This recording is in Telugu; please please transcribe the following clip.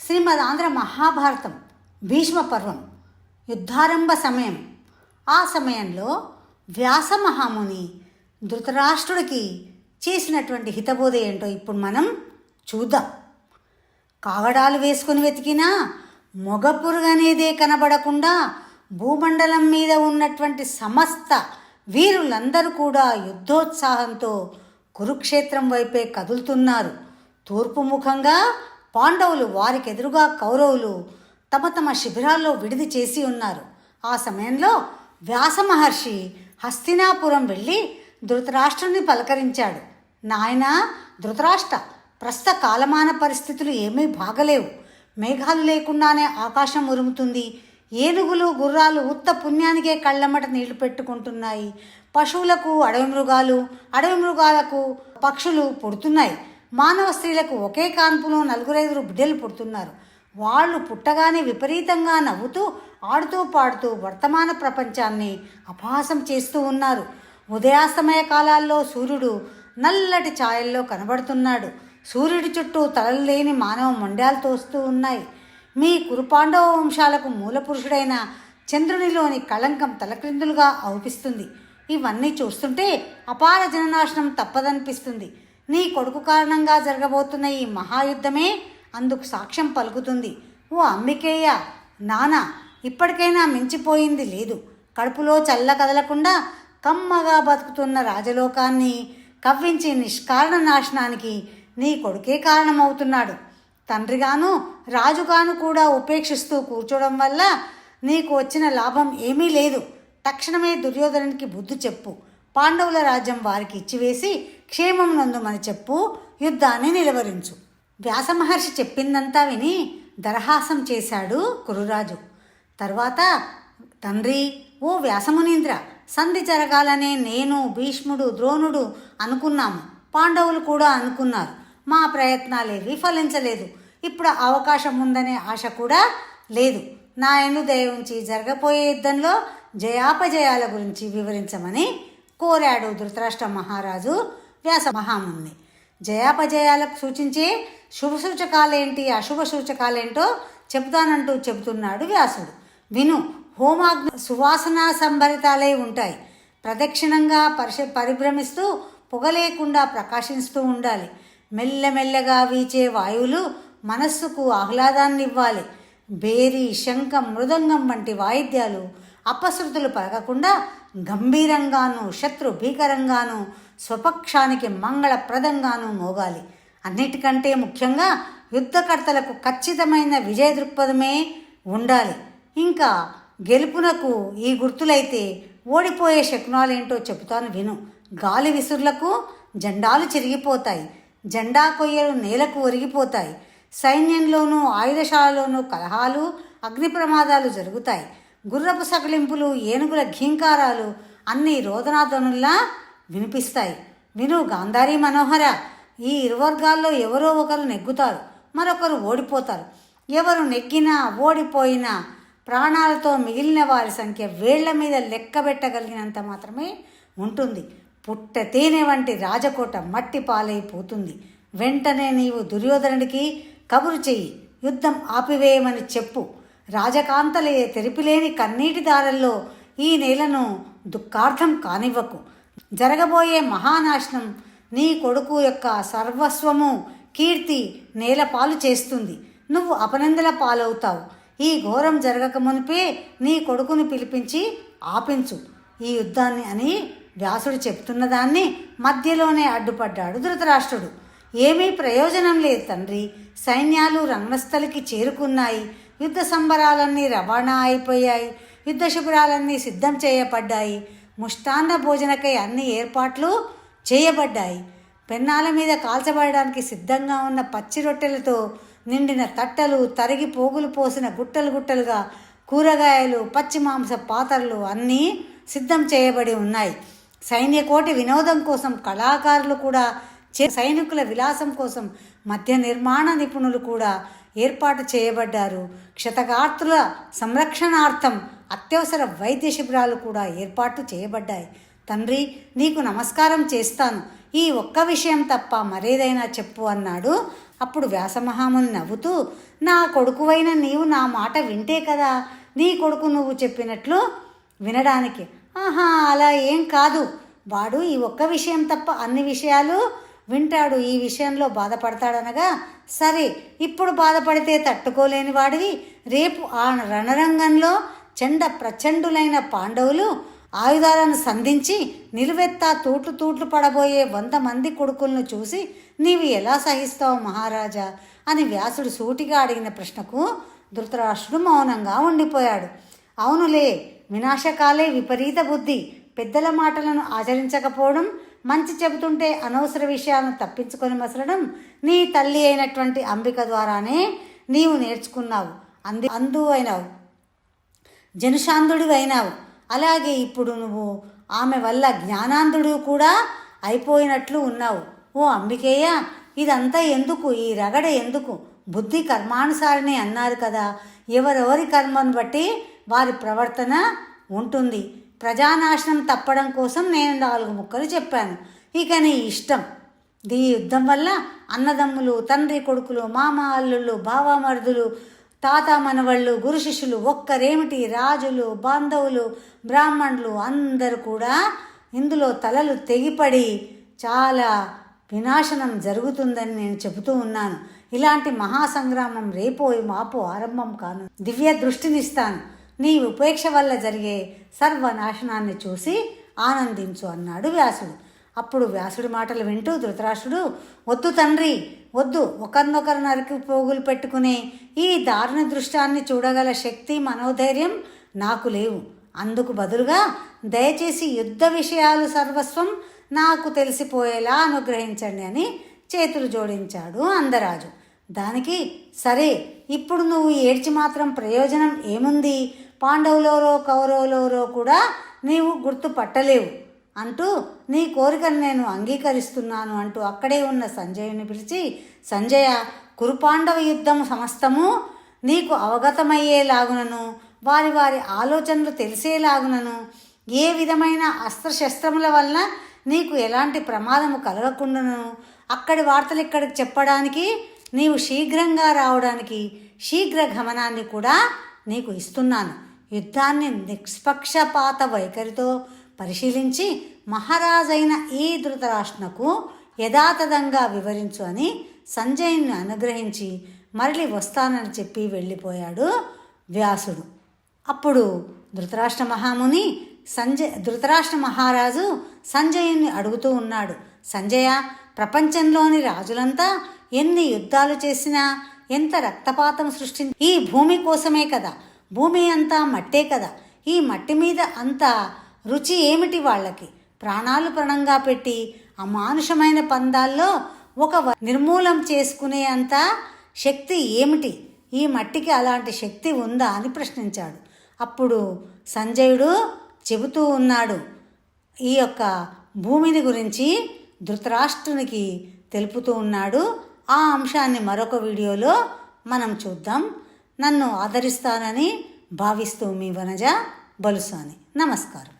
శ్రీమద్ ఆంధ్ర మహాభారతం భీష్మ పర్వం యుద్ధారంభ సమయం. ఆ సమయంలో వ్యాస మహాముని ధృతరాష్ట్రుడికి చేసినటువంటి హితబోధ ఏంటో ఇప్పుడు మనం చూద్దాం. కాగడాలు వేసుకొని వెతికినా మొగ పురుగనేదే కనబడకుండా భూమండలం మీద ఉన్నటువంటి సమస్త వీరులందరూ కూడా యుద్ధోత్సాహంతో కురుక్షేత్రం వైపే కదులుతున్నారు. తూర్పు ముఖంగా పాండవులు వారికి ఎదురుగా కౌరవులు తమ తమ శిబిరాల్లో విడిది చేసి ఉన్నారు. ఆ సమయంలో వ్యాస మహర్షి హస్తినాపురం వెళ్ళి ధృతరాష్ట్రుని పలకరించాడు. నాయనా ధృతరాష్ట్ర ప్రస్తుత కాలమాన పరిస్థితులు ఏమీ బాగలేవు. మేఘాలు లేకుండానే ఆకాశం ఉరుముతుంది. ఏనుగులు గుర్రాలు ఉత్త పుణ్యానికే కళ్ళమ్మట నీళ్ళు పెట్టుకుంటున్నాయి. పశువులకు అడవి మృగాలు అడవి మృగాలకు పక్షులు పుడుతున్నాయి. మానవ స్త్రీలకు ఒకే కాన్పులో నలుగురైదురు బిడ్డలు పుడుతున్నారు. వాళ్ళు పుట్టగానే విపరీతంగా నవ్వుతూ ఆడుతూ పాడుతూ వర్తమాన ప్రపంచాన్ని అపహాసం చేస్తూ ఉన్నారు. ఉదయాస్తమయ కాలాల్లో సూర్యుడు నల్లటి ఛాయల్లో కనబడుతున్నాడు. సూర్యుడి చుట్టూ తలలు లేని మానవ మొండాలు తోస్తూ ఉన్నాయి. మీ కురుపాండవ వంశాలకు మూలపురుషుడైన చంద్రునిలోని కళంకం తలక్రిందులుగా అవుపిస్తుంది. ఇవన్నీ చూస్తుంటే అపార జననాశనం తప్పదనిపిస్తుంది. నీ కొడుకు కారణంగా జరగబోతున్న ఈ మహాయుద్ధమే అందుకు సాక్ష్యం పలుకుతుంది. ఓ అంబికేయ! నానా! ఇప్పటికైనా మించిపోయింది లేదు. కడుపులో చల్ల కదలకుండా కమ్మగా బతుకుతున్న రాజలోకాన్ని కవ్వించి నిష్కారణ నాశనానికి నీ కొడుకే కారణమవుతున్నాడు. తండ్రిగాను రాజుగాను కూడా ఉపేక్షిస్తూ కూర్చోవడం వల్ల నీకు వచ్చిన లాభం ఏమీ లేదు. తక్షణమే దుర్యోధనునికి బుద్ధి చెప్పు. పాండవుల రాజ్యం వారికి ఇచ్చివేసి క్షేమం నందుమని చెప్పు. యుద్ధాన్ని నిలవరించు. వ్యాసమహర్షి చెప్పిందంతా విని దరహాసం చేశాడు కురురాజు. తర్వాత తండ్రి ఓ వ్యాసమునీంద్ర సంధి జరగాలనే నేను భీష్ముడు ద్రోణుడు అనుకున్నాము. పాండవులు కూడా అనుకున్నారు. మా ప్రయత్నాలేవి ఫలించలేదు. ఇప్పుడు అవకాశం ఉందనే ఆశ కూడా లేదు. నాయను దయ ఉంచి జరగబోయే యుద్ధంలో జయాపజయాల గురించి వివరించమని కోరాడు ధృతరాష్ట్ర మహారాజు వ్యాస మహాముని. జయాపజయాలకు సూచించే శుభ సూచకాలేంటి అశుభ సూచకాలేంటో చెబుతానంటూ చెబుతున్నాడు వ్యాసుడు. విను హోమాగ్ని సువాసన సంభరితాలై ఉంటాయి. ప్రదక్షిణంగా పరిశ పరిభ్రమిస్తూ పొగ లేకుండా ప్రకాశిస్తూ ఉండాలి. మెల్లమెల్లగా వీచే వాయువులు మనస్సుకు ఆహ్లాదాన్ని ఇవ్వాలి బేరి శంఖం మృదంగం వంటి వాయిద్యాలు అపశృతులు పలకకుండా గంభీరంగాను శత్రు భీకరంగాను స్వపక్షానికి మంగళప్రదంగాను మోగాలి. అన్నిటికంటే ముఖ్యంగా యుద్ధకర్తలకు ఖచ్చితమైన విజయ దృక్పథమే ఉండాలి. ఇంకా గెలుపునకు ఈ గుర్తులైతే ఓడిపోయే శకునాలేంటో చెబుతాను విను. గాలి విసురులకు జెండాలు చిరిగిపోతాయి. జెండా కొయ్యలు నేలకు ఒరిగిపోతాయి. సైన్యంలోనూ ఆయుధశాలలోనూ కలహాలు అగ్ని ప్రమాదాలు జరుగుతాయి. గుర్రపు సకలింపులు ఏనుగుల ఘీంకారాలు అన్ని రోదనాధ్వనుల్లా వినిపిస్తాయి. విను గాంధారీ మనోహర ఈ ఇరువర్గాల్లో ఎవరో ఒకరు నెగ్గుతారు మరొకరు ఓడిపోతారు. ఎవరు నెగ్గినా ఓడిపోయినా ప్రాణాలతో మిగిలిన వారి సంఖ్య వేళ్ళ మీద లెక్క పెట్టగలిగినంత మాత్రమే ఉంటుంది. పుట్ట తేనె వంటి రాజకోట మట్టి పాలైపోతుంది. వెంటనే నీవు దుర్యోధనుడికి కబురు చెయ్యి. యుద్ధం ఆపివేయమని చెప్పు. రాజకాంతలే తెరిపిలేని కన్నీటి దారల్లో ఈ నేలను దుఃఖార్థం కానివ్వకు. జరగబోయే మహానాశనం నీ కొడుకు యొక్క సర్వస్వము కీర్తి నేలపాలు చేస్తుంది. నువ్వు అపనందల పాలవుతావు. ఈ ఘోరం జరగక మునిపే నీ కొడుకుని పిలిపించి ఆపించు. ఈ యుద్ధాన్ని అని వ్యాసుడు చెప్తున్న దాన్ని మధ్యలోనే అడ్డుపడ్డాడు ధృతరాష్ట్రుడు. ఏమీ ప్రయోజనం లేదు తండ్రి. సైన్యాలు రంగస్థలికి చేరుకున్నాయి. యుద్ధ సంబరాలన్నీ రవాణా అయిపోయాయి. యుద్ధ శిబిరాలన్నీ సిద్ధం చేయబడ్డాయి. ముష్టాన్న భోజనకై అన్ని ఏర్పాట్లు చేయబడ్డాయి. పెన్నాల మీద కాల్చబడడానికి సిద్ధంగా ఉన్న పచ్చి రొట్టెలతో నిండిన తట్టలు తరిగి పోగులు పోసిన గుట్టలు గుట్టలుగా కూరగాయలు పచ్చి మాంస పాత్రలు అన్నీ సిద్ధం చేయబడి ఉన్నాయి. సైన్యకోటి వినోదం కోసం కళాకారులు కూడా చే సైనికుల విలాసం కోసం మధ్య నిర్మాణ నిపుణులు కూడా ఏర్పాటు చేయబడ్డారు. క్షతగాత్రుల సంరక్షణార్థం అత్యవసర వైద్య శిబిరాలు కూడా ఏర్పాటు చేయబడ్డాయి. తండ్రి నీకు నమస్కారం చేస్తాను. ఈ ఒక్క విషయం తప్ప మరేదైనా చెప్పు అన్నాడు. అప్పుడు వ్యాసమహాముని నవ్వుతూ నా కొడుకువైన నీవు నా మాట వింటే కదా నీ కొడుకు నువ్వు చెప్పినట్లు వినడానికి ఆహా అలా ఏం కాదు. వాడు ఈ ఒక్క విషయం తప్ప అన్ని విషయాలు వింటాడు. ఈ విషయంలో బాధపడతాడనగా సరే ఇప్పుడు బాధపడితే తట్టుకోలేని వాడివి. రేపు ఆ రణరంగంలో చండ ప్రచండులైన పాండవులు ఆయుధాలను సంధించి నిలువెత్తా తూట్లు తూట్లు పడబోయే వంద మంది కొడుకులను చూసి నీవు ఎలా సహిస్తావు మహారాజా? అని వ్యాసుడు సూటిగా అడిగిన ప్రశ్నకు ధృతరాష్ట్రుడు మౌనంగా ఉండిపోయాడు. అవునులే వినాశకాలే విపరీత బుద్ధి. పెద్దల మాటలను ఆచరించకపోవడం మంచి చెబుతుంటే అనవసర విషయాలను తప్పించుకొని మసలడం నీ తల్లి అయినటువంటి అంబిక ద్వారానే నీవు నేర్చుకున్నావు. అంది అందు అయినావు. జనుశాంధుడివి అయినావు. అలాగే ఇప్పుడు నువ్వు ఆమె వల్ల జ్ఞానాంధుడు కూడా అయిపోయినట్లు ఉన్నావు. ఓ అంబికేయ ఇదంతా ఎందుకు? ఈ రగడ ఎందుకు? బుద్ధి కర్మానుసారిని అన్నారు కదా. ఎవరెవరి కర్మను బట్టి వారి ప్రవర్తన ఉంటుంది. ప్రజానాశనం తప్పడం కోసం నేను నాలుగు ముక్కలు చెప్పాను. ఇక నీ ఇష్టం. ఈ యుద్ధం వల్ల అన్నదమ్ములు తండ్రి కొడుకులు మామ అల్లుళ్ళు బావామరుదులు తాత మనవళ్ళు గురు శిష్యులు ఒక్కరేమిటి రాజులు బాంధవులు బ్రాహ్మణులు అందరూ కూడా ఇందులో తలలు తెగిపడి చాలా వినాశనం జరుగుతుందని నేను చెబుతూ ఉన్నాను. ఇలాంటి మహాసంగ్రామం రేపో మాపో ఆరంభం కాను. దివ్య దృష్టినిస్తాను. నీ ఉపేక్ష వల్ల జరిగే సర్వనాశనాన్ని చూసి ఆనందించు అన్నాడు వ్యాసుడు. అప్పుడు వ్యాసుడి మాటలు వింటూ ధృతరాష్ట్రుడు వద్దు తండ్రి వద్దు. ఒకరినొకరు నరికి పోగులు పెట్టుకునే ఈ దారుణ దృష్టాన్ని చూడగల శక్తి మనోధైర్యం నాకు లేవు. అందుకు బదులుగా దయచేసి యుద్ధ విషయాలు సర్వస్వం నాకు తెలిసిపోయేలా అనుగ్రహించండి అని చేతులు జోడించాడు అందరాజు. దానికి సరే ఇప్పుడు నువ్వు ఏడ్చి మాత్రం ప్రయోజనం ఏముంది? పాండవులవరో కౌరవులవరో కూడా నీవు గుర్తుపట్టలేవు. అంటూ నీ కోరికను నేను అంగీకరిస్తున్నాను అంటూ అక్కడే ఉన్న సంజయుని పిలిచి సంజయ కురుపాండవ యుద్ధం సమస్తము నీకు అవగతమయ్యేలాగునను వారి వారి ఆలోచనలు తెలిసేలాగునను ఏ విధమైన అస్త్రశస్త్రముల వలన నీకు ఎలాంటి ప్రమాదము కలగకుండాను అక్కడి వార్తలు ఇక్కడికి చెప్పడానికి నీవు శీఘ్రంగా రావడానికి శీఘ్ర గమనాన్ని కూడా నీకు ఇస్తున్నాను. యుద్ధాన్ని నిష్పక్షపాత వైఖరితో పరిశీలించి మహారాజైన ఈ ధృతరాష్ట్రకు యథాతథంగా వివరించు అని సంజయ్ని అనుగ్రహించి మరలి వస్తానని చెప్పి వెళ్ళిపోయాడు వ్యాసుడు. అప్పుడు ధృతరాష్ట్ర మహాముని సంజయ్ ధృతరాష్ట్ర మహారాజు సంజయుని అడుగుతూ ఉన్నాడు. సంజయ ప్రపంచంలోని రాజులంతా ఎన్ని యుద్ధాలు చేసినా ఎంత రక్తపాతం సృష్టించి ఈ భూమి కోసమే కదా భూమి అంతా మట్టే కదా. ఈ మట్టి మీద అంత రుచి ఏమిటి వాళ్ళకి? ప్రాణాలు ప్రణంగా పెట్టి అమానుషమైన పందాల్లో ఒక వ- నిర్మూలం చేసుకునే అంత శక్తి ఏమిటి? ఈ మట్టికి అలాంటి శక్తి ఉందా అని ప్రశ్నించాడు. అప్పుడు సంజయుడు చెబుతూ ఉన్నాడు ఈ యొక్క భూమిని గురించి ధృతరాష్ట్రునికి తెలుపుతూ ఉన్నాడు. ఆ అంశాన్ని మరొక వీడియోలో మనం చూద్దాం. నన్ను ఆదరిస్తానని భావిస్తూ మీ వనజ బలుసాని నమస్కారం.